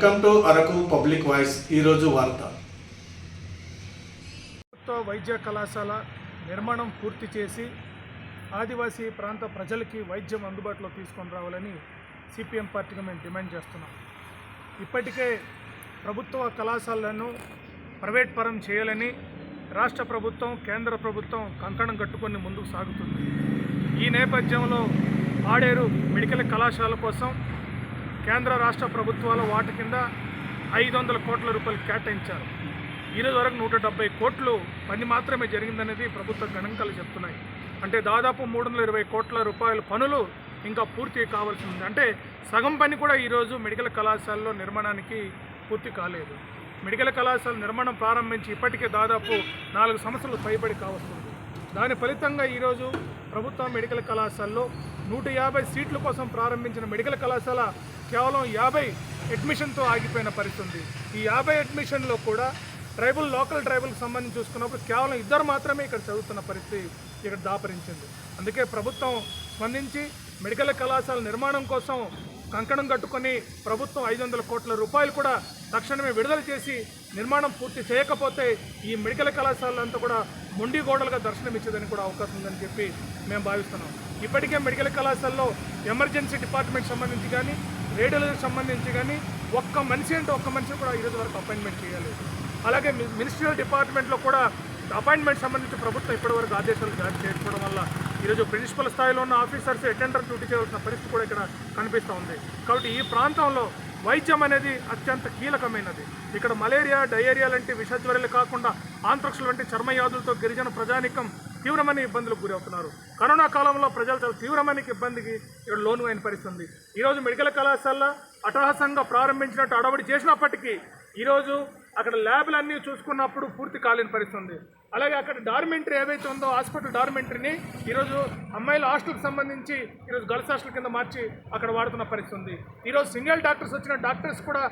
Welcome to Araku public voice ఈరోజు వార్త. ప్రభుత్వ వైద్య కళాశాల నిర్మాణం పూర్తి చేసి ఆదివాసీ ప్రాంత ప్రజలకి వైద్యం అందుబాటులో తీసుకొని రావాలని సిపిఎం పార్టీగా మేము డిమాండ్ చేస్తున్నాం. ఇప్పటికే ప్రభుత్వ కళాశాలను ప్రైవేట్ పరం చేయాలని రాష్ట్ర ప్రభుత్వం కేంద్ర ప్రభుత్వం కంకణం కట్టుకొని ముందుకు సాగుతుంది. ఈ నేపథ్యంలో ఆడేరు మెడికల్ కళాశాల కోసం కేంద్ర రాష్ట్ర ప్రభుత్వాల వాటి కింద ఐదు వందల కోట్ల రూపాయలు కేటాయించారు. ఈరోజు వరకు నూట డెబ్బై కోట్లు పని మాత్రమే జరిగిందనేది ప్రభుత్వ గణాంకాలు చెప్తున్నాయి. అంటే దాదాపు మూడు వందల ఇరవై కోట్ల రూపాయల పనులు ఇంకా పూర్తి కావాల్సి ఉంది అంటే సగం పని కూడా ఈరోజు మెడికల్ కళాశాలలో నిర్మాణానికి పూర్తి కాలేదు. మెడికల్ కళాశాల నిర్మాణం ప్రారంభించి ఇప్పటికే దాదాపు నాలుగు సంవత్సరాలు పైబడి కావస్తుంది. దాని ఫలితంగా ఈరోజు ప్రభుత్వ మెడికల్ కళాశాలలో నూట యాభై సీట్ల కోసం ప్రారంభించిన మెడికల్ కళాశాల కేవలం యాభై అడ్మిషన్తో ఆగిపోయిన పరిస్థితి. ఉంది ఈ యాభై అడ్మిషన్లో కూడా ట్రైబల్ లోకల్ ట్రైబల్కి సంబంధించి చూసుకున్నప్పుడు కేవలం ఇద్దరు మాత్రమే ఇక్కడ చదువుతున్న పరిస్థితి ఇక్కడ దాపరించింది. అందుకే ప్రభుత్వం స్పందించి మెడికల్ కళాశాల నిర్మాణం కోసం కంకణం కట్టుకొని ప్రభుత్వం ఐదు వందల కోట్ల రూపాయలు కూడా తక్షణమే విడుదల చేసి నిర్మాణం పూర్తి చేయకపోతే ఈ మెడికల్ కళాశాలంతా కూడా మొండి గోడలుగా దర్శనం ఇచ్చేదని కూడా అవకాశం ఉందని చెప్పి మేము భావిస్తున్నాం. ఇప్పటికే మెడికల్ కళాశాలలో ఎమర్జెన్సీ డిపార్ట్మెంట్ సంబంధించి కానీ రేడియోలకు సంబంధించి కానీ ఒక్క మనిషి అంటే ఒక్క మనిషి కూడా ఈరోజు వరకు అపాయింట్మెంట్ చేయాలి అలాగే మినిస్ట్రియల్ డిపార్ట్మెంట్లో కూడా అపాయింట్మెంట్ సంబంధించి ప్రభుత్వం ఇప్పటివరకు ఆదేశాలు జారీ చేసుకోవడం వల్ల ఈరోజు ప్రిన్సిపల్ స్థాయిలో ఉన్న ఆఫీసర్స్ అటెండర్ డ్యూటీ చేయాల్సిన పరిస్థితి కూడా ఇక్కడ కనిపిస్తూ ఉంది. కాబట్టి ఈ ప్రాంతంలో వైద్యం అనేది అత్యంత కీలకమైనది. ఇక్కడ మలేరియా డయేరియా లాంటి విషజ్వరాలు కాకుండా ఆంత్రక్స్ వంటి చర్మవ్యాధులతో గిరిజన ప్రజానికం తీవ్రమైన ఇబ్బందులకు గురవుతున్నారు కరోనా కాలంలో ప్రజలు చాలా తీవ్రమైన ఇబ్బందికి ఇక్కడ లోను అయిన పరిస్థితి ఉంది. ఈరోజు మెడికల్ కళాశాల అటహాసంగా ప్రారంభించినట్టు అడవడి చేసినప్పటికీ ఈరోజు అక్కడ ల్యాబ్లు అన్నీ చూసుకున్నప్పుడు పూర్తి కాలేని పరిస్థితి ఉంది అలాగే అక్కడ డార్మెంటరీ ఏవైతే ఉందో హాస్పిటల్ డార్మెంటరీని ఈరోజు అమ్మాయిల హాస్టల్కి సంబంధించి ఈరోజు గర్ల్స్ హాస్టల్ కింద మార్చి అక్కడ వాడుతున్న పరిస్థితి ఉంది. ఈరోజు సింగిల్ డాక్టర్స్ వచ్చిన డాక్టర్స్ కూడా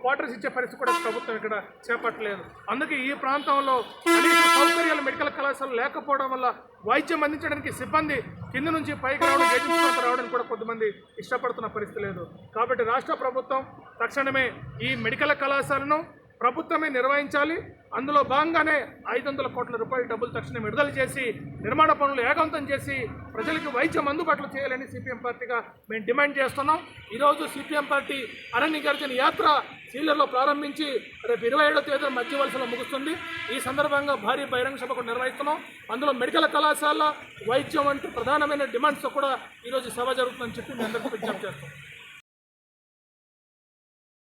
క్వార్టర్స్ ఇచ్చే పరిస్థితి కూడా ప్రభుత్వం ఇక్కడ చేపట్టలేదు. అందుకే ఈ ప్రాంతంలో అనేక సౌకర్యాలు మెడికల్ కళాశాలలు లేకపోవడం వల్ల వైద్యం అందించడానికి సిబ్బంది కింద నుంచి పైకి రావడం ఏజెన్సీ రావడానికి కూడా కొంతమంది ఇష్టపడుతున్న పరిస్థితి లేదు. కాబట్టి రాష్ట్ర ప్రభుత్వం తక్షణమే ఈ మెడికల్ కళాశాలను ప్రభుత్వమే నిర్వహించాలి. అందులో భాగంగానే ఐదు వందల కోట్ల రూపాయల డబ్బులు తక్షణం విడుదల చేసి నిర్మాణ పనులు ఏకాంతం చేసి ప్రజలకు వైద్యం అందుబాటులో చేయాలని సిపిఎం పార్టీగా మేము డిమాండ్ చేస్తున్నాం. ఈరోజు సిపిఎం పార్టీ అరణ్య గర్జన యాత్ర సీలర్లో ప్రారంభించి రేపు ఇరవై ఏడో తేదీన మధ్య వలసలో ముగుస్తుంది. ఈ సందర్భంగా భారీ బహిరంగ సభ కూడా నిర్వహిస్తున్నాం. అందులో మెడికల్ కళాశాల వైద్యం వంటి ప్రధానమైన డిమాండ్స్తో కూడా ఈరోజు సభ జరుగుతుందని చెప్పి మేము అందరికీ విజ్ఞప్తి చేస్తాం